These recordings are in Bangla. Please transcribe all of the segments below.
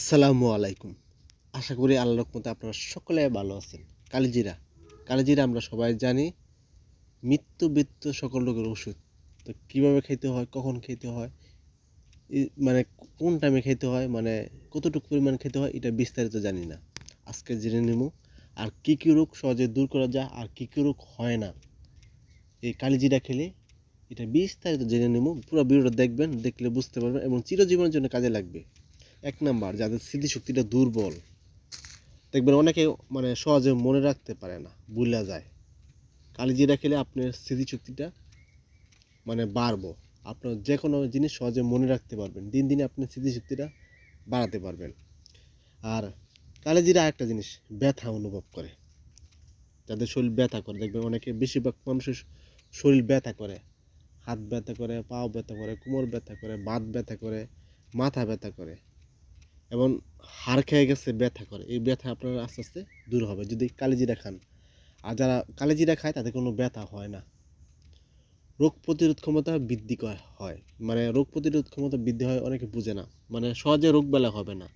আসসালামু আলাইকুম। আশা করি আল্লাহর রহমতে আপনারা সকলে ভালো আছেন। কালিজিরা কালিজিরা আমরা সবাই জানি মৃত্যু বৃত্ত সকল রোগের ওষুধ। তো কীভাবে খেতে হয়, কখন খেতে হয় মানে কোন টাইমে খেতে হয় মানে কতটুকু পরিমাণ খেতে হয়, এটা বিস্তারিত জানি না। আজকে জেনে নেব, আর কী কী রোগ সহজে দূর করা যায়, আর কী কী রোগ হয় না। এই কালিজিরা খেলে এটা বিস্তারিত জেনে নেব, পুরো ভিডিওটা দেখবেন, দেখলে বুঝতে পারবেন, এবং চিরজীবনের জন্য কাজে লাগবে। এক নাম্বার, যাদের স্মৃতিশক্তিটা দুর্বল। দেখবেন অনেকে মানে সহজে মনে রাখতে পারে না, ভুলা যায়। কালিজিরা খেলে আপনার স্মৃতিশক্তিটা মানে বাড়বো। আপনার যে কোনো জিনিস সহজে মনে রাখতে পারবেন, দিন দিনে আপনার স্মৃতিশক্তিটা বাড়াতে পারবেন। আর কালিজিরা একটা জিনিস, ব্যথা অনুভব করে। যাদের শরীর ব্যথা করে, দেখবেন অনেকে বেশিরভাগ মানুষের শরীর ব্যথা করে। হাত ব্যথা করে, পাও ব্যথা করে, কোমর ব্যথা করে, বাত ব্যথা করে, মাথা ব্যথা করে। এবং হাড় খেয়ে গেছে, ব্যথা করে। এই ব্যথা আপনার আস্তে আস্তে দূর হবে। যদি কালিজিরা খান, আর যারা কালিজিরা খায়, তাদের কোনো ব্যথা হয় না। রোগ প্রতিরোধ ক্ষমতা বৃদ্ধি হয়। মানে রোগ প্রতিরোধ ক্ষমতা বৃদ্ধি হয় অনেকে বুঝে না। মানে সহজে রোগ বেলা হবে না।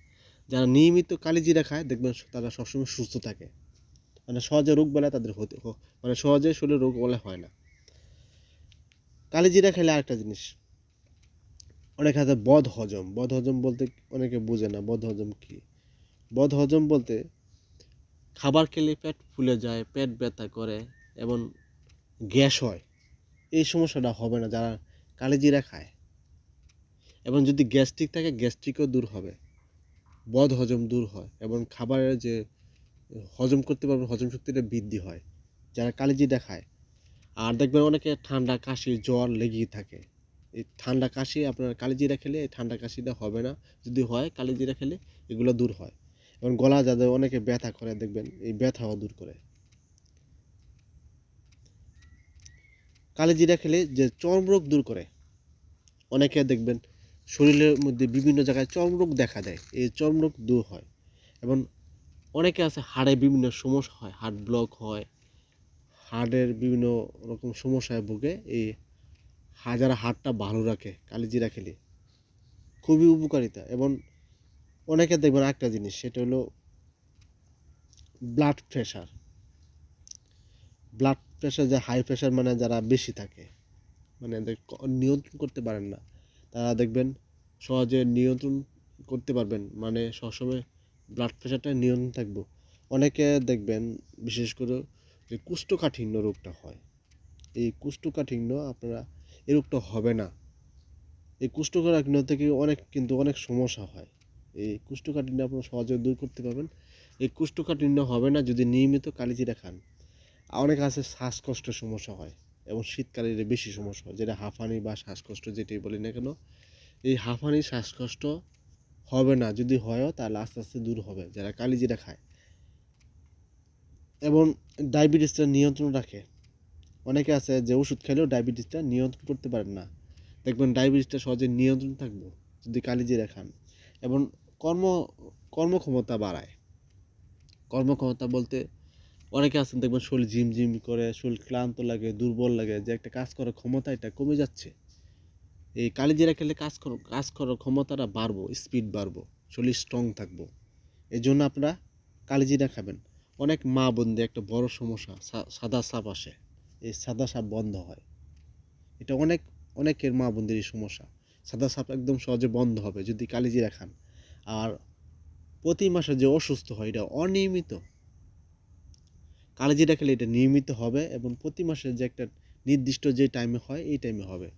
যারা নিয়মিত কালিজিরা খায়, দেখবেন তারা সবসময় সুস্থ থাকে। মানে সহজে রোগ বেলা তাদের হতে মানে সহজে শরীরে রোগ বেলা হয় না। কালিজিরা খেলে আরেকটা জিনিস অনেক হাতে বদ হজম। বদ হজম বলতে অনেকে বোঝে না, বদ হজম কি? বদ হজম বলতে খাবার খেলে পেট ফুলে যায়, পেট ব্যথা করে এবং গ্যাস হয়। এই সমস্যাটা হবে না, যারা কালিজিরা খায়। এবং যদি গ্যাস্ট্রিক থাকে, গ্যাস্ট্রিকও দূর হবে। বদ হজম দূর হয় এবং খাবারের যে হজম করতে পারবে, হজম শক্তিটা বৃদ্ধি হয়, যারা কালিজিরা খায়। আর দেখবেন অনেকে ঠান্ডা, কাশি, জ্বর লেগেই থাকে। এই ঠান্ডা কাশি আপনার কালিজিরা খেলে এই ঠান্ডা কাশিটা হবে না। যদি হয় কালিজিরা খেলে এগুলো দূর হয়। এবং গলা যাদের অনেকে ব্যথা করে দেখবেন, এই ব্যথাও দূর করে। কালিজিরা খেলে যে চর্মরোগ দূর করে, অনেকে দেখবেন শরীরের মধ্যে বিভিন্ন জায়গায় চর্মরোগ দেখা দেয়, এই চর্মরোগ দূর হয়। এবং অনেকে আছে হাড়ে বিভিন্ন সমস্যা হয় হার্ট ব্লক হয় হার্টের বিভিন্ন রকম সমস্যায় ভুগে, এই হাজার হাড়টা ভালো রাখে, কালিজিরা খেলে। খুবই উপকারিতা এবং অনেকে দেখবেন একটা জিনিস, সেটা হলো ব্লাড প্রেশার ব্লাড প্রেশার যে হাই প্রেশার মানে যারা বেশি থাকে মানে নিয়ন্ত্রণ করতে পারেন না, তারা দেখবেন সহজে নিয়ন্ত্রণ করতে পারবেন মানে সবসময় ব্লাড প্রেশারটা নিয়ন্ত্রণ থাকব। অনেকে দেখবেন, বিশেষ করে যে কুষ্ঠকাঠিন্য রোগটা হয়, এই কুষ্ঠকাঠিন্য আপনারা এই রোগটা হবে না। এই কুষ্ঠকাঠিন্য থেকে অনেক কিন্তু অনেক সমস্যা হয়। এই কুষ্ঠকাঠিন্য আপনারা সহজে দূর করতে পারবেন। এই কুষ্ঠকাঠিন্য হবে না যদি নিয়মিত কালিজিরা খান। অনেক আছে শ্বাসকষ্টের সমস্যা হয় এবং শীতকালে এর বেশি সমস্যা হয়, যেটা হাঁফানি বা শ্বাসকষ্ট যেটাই বলি না কেন। এই হাঁফানি, শ্বাসকষ্ট হবে না, যদি হয়ও তাহলে আস্তে আস্তে দূর হবে যারা কালিজিরা খায়। এবং ডায়াবেটিসটা নিয়ন্ত্রণ রাখে। অনেকে আছে যে ওষুধ খেলেও ডায়াবেটিসটা নিয়ন্ত্রণ করতে পারেন না। দেখবেন ডায়াবেটিসটা সহজে নিয়ন্ত্রণ থাকবে যদি কালিজিরা খান এবং কর্ম, কর্মক্ষমতা বাড়ায়। কর্মক্ষমতা বলতে অনেকে আছেন দেখবেন শরীর ঝিমঝিম করে, শরীর ক্লান্ত লাগে, দুর্বল লাগে, যে একটা কাজ করার ক্ষমতা এটা কমে যাচ্ছে। এই কালিজিরা খেলে কাজ কর, কাজ করার ক্ষমতাটা বাড়বো স্পিড বাড়বো, শরীর স্ট্রং থাকব। এই জন্য আপনারা কালিজিরা খাবেন। অনেক মা বোনদের একটা বড় সমস্যা সাদা সাপ আসে। এই সাদা সাপ বন্ধ হয়। এটা অনেক, অনেকের মা বোনদেরই সমস্যা। সাদা সাপ একদম সহজে বন্ধ হবে যদি কালিজিরা খান। আর প্রতি মাসে যে অসুস্থ হয়, এটা অনিয়মিত। কালিজিরা খেলে এটা নিয়মিত হবে এবং প্রতি মাসে যে একটা নির্দিষ্ট যে টাইমে হয়, এই টাইমে হবে।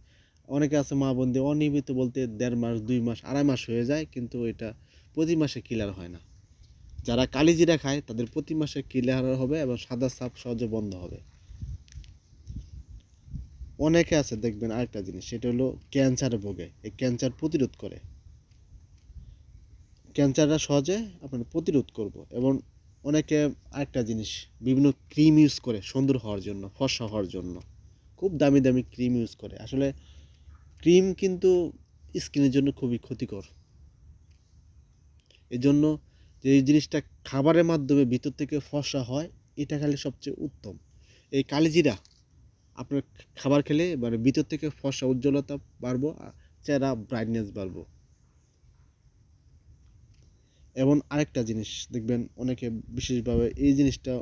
অনেকে আছে মা বোনদের অনিয়মিত বলতে দেড় মাস, দুই মাস, আড়াই মাস হয়ে যায়, কিন্তু এটা প্রতি মাসে ক্লিয়ার হয় না। যারা কালিজিরা খায়, তাদের প্রতি মাসে ক্লিয়ার হবে এবং সাদা সাপ সহজে বন্ধ হবে। অনেকে আছে, দেখবেন আরেকটা জিনিস, সেটা হলো ক্যান্সারে ভোগে। এই ক্যান্সার প্রতিরোধ করে। ক্যান্সারটা সহজে আপনার প্রতিরোধ করব এবং অনেকে আরেকটা জিনিস, বিভিন্ন ক্রিম ইউজ করে সুন্দর হওয়ার জন্য, ফর্সা হওয়ার জন্য। খুব দামি দামি ক্রিম ইউজ করে। আসলে ক্রিম কিন্তু স্কিনের জন্য খুবই ক্ষতিকর। এই জন্য যে এই জিনিসটা খাবারের মাধ্যমে ভিতর থেকে ফর্সা হয়, এটা খালি সবচেয়ে উত্তম। এই কালিজিরা আপনার খাবার খেলে মানে ভিতর থেকে ফর্সা উজ্জ্বলতা বাড়বো চেহারা ব্রাইটনেস বাড়বো। এবং আরেকটা জিনিস দেখবেন অনেকে বিশেষভাবে এই জিনিসটা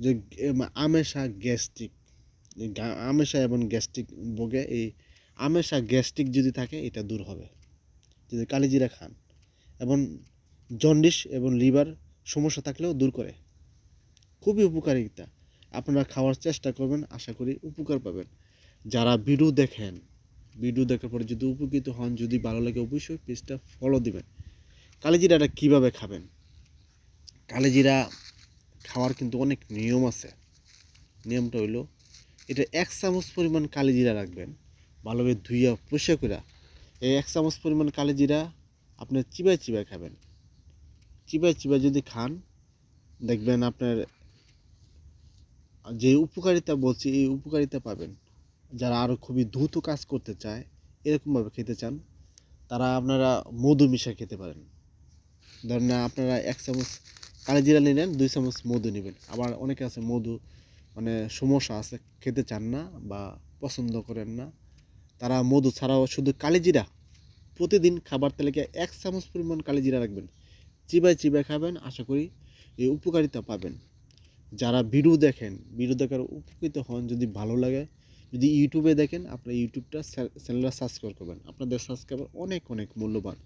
যে আমেশা গ্যাস্ট্রিক আমেশা এবং গ্যাস্ট্রিক ভোগে এই আমেশা গ্যাস্ট্রিক যদি থাকে, এটা দূর হবে। যদি কালিজিরা খান, এবং জন্ডিস এবং লিভার সমস্যা থাকলেও দূর করে। খুবই উপকারিতা। আপনারা খাওয়ার চেষ্টা করবেন, আশা করি উপকার পাবেন। যারা ভিডিও দেখেন, ভিডিও দেখার পরে যদি উপকৃত হন, যদি ভালো লাগে অবশ্যই পেজটা ফলো দিবেন। কালিজিরাটা কীভাবে খাবেন? কালিজিরা খাওয়ার কিন্তু অনেক নিয়ম আছে। নিয়মটা হইল, এটা এক চামচ পরিমাণ কালিজিরা রাখবেন, ভালোভাবে ধুইয়া পরিষ্কার করে এই এক চামচ পরিমাণ কালিজিরা আপনার চিবাই চিবাই খাবেন। চিবাই চিবাই যদি খান, দেখবেন আপনার যে উপকারিতা বলছি, এই উপকারিতা পাবেন। যারা আরও খুবই দ্রুত কাজ করতে চায়, এরকমভাবে খেতে চান, তারা আপনারা মধু মিশা খেতে পারেন। ধরেন আপনারা এক চামচ কালিজিরা নিলেন দুই চামচ মধু নেবেন। আবার অনেকে আছে মধু মানে সমস্যা আছে, খেতে চান না বা পছন্দ করেন না, তারা মধু ছাড়াও শুধু কালিজিরা প্রতিদিন খাবার তালিকায় এক চামচ পরিমাণ কালিজিরা রাখবেন। চিবাই চিবাই খাবেন, আশা করি এই উপকারিতা পাবেন। যারা ভিডিও দেখেন, ভিডিও দেখার উপকৃত হন যদি ভালো লাগে, যদি ইউটিউবে দেখেন, আপনার ইউটিউবটা চ্যানেলটা সাবস্ক্রাইব করবেন। আপনাদের সাবস্ক্রাইবার অনেক অনেক মূল্যবান।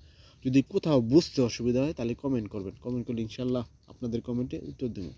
যদি কোথাও বুঝতে অসুবিধা হয়, তাহলে কমেন্ট করবেন। কমেন্ট করলে ইনশাল্লাহ আপনাদের কমেন্টে উত্তর দেবো।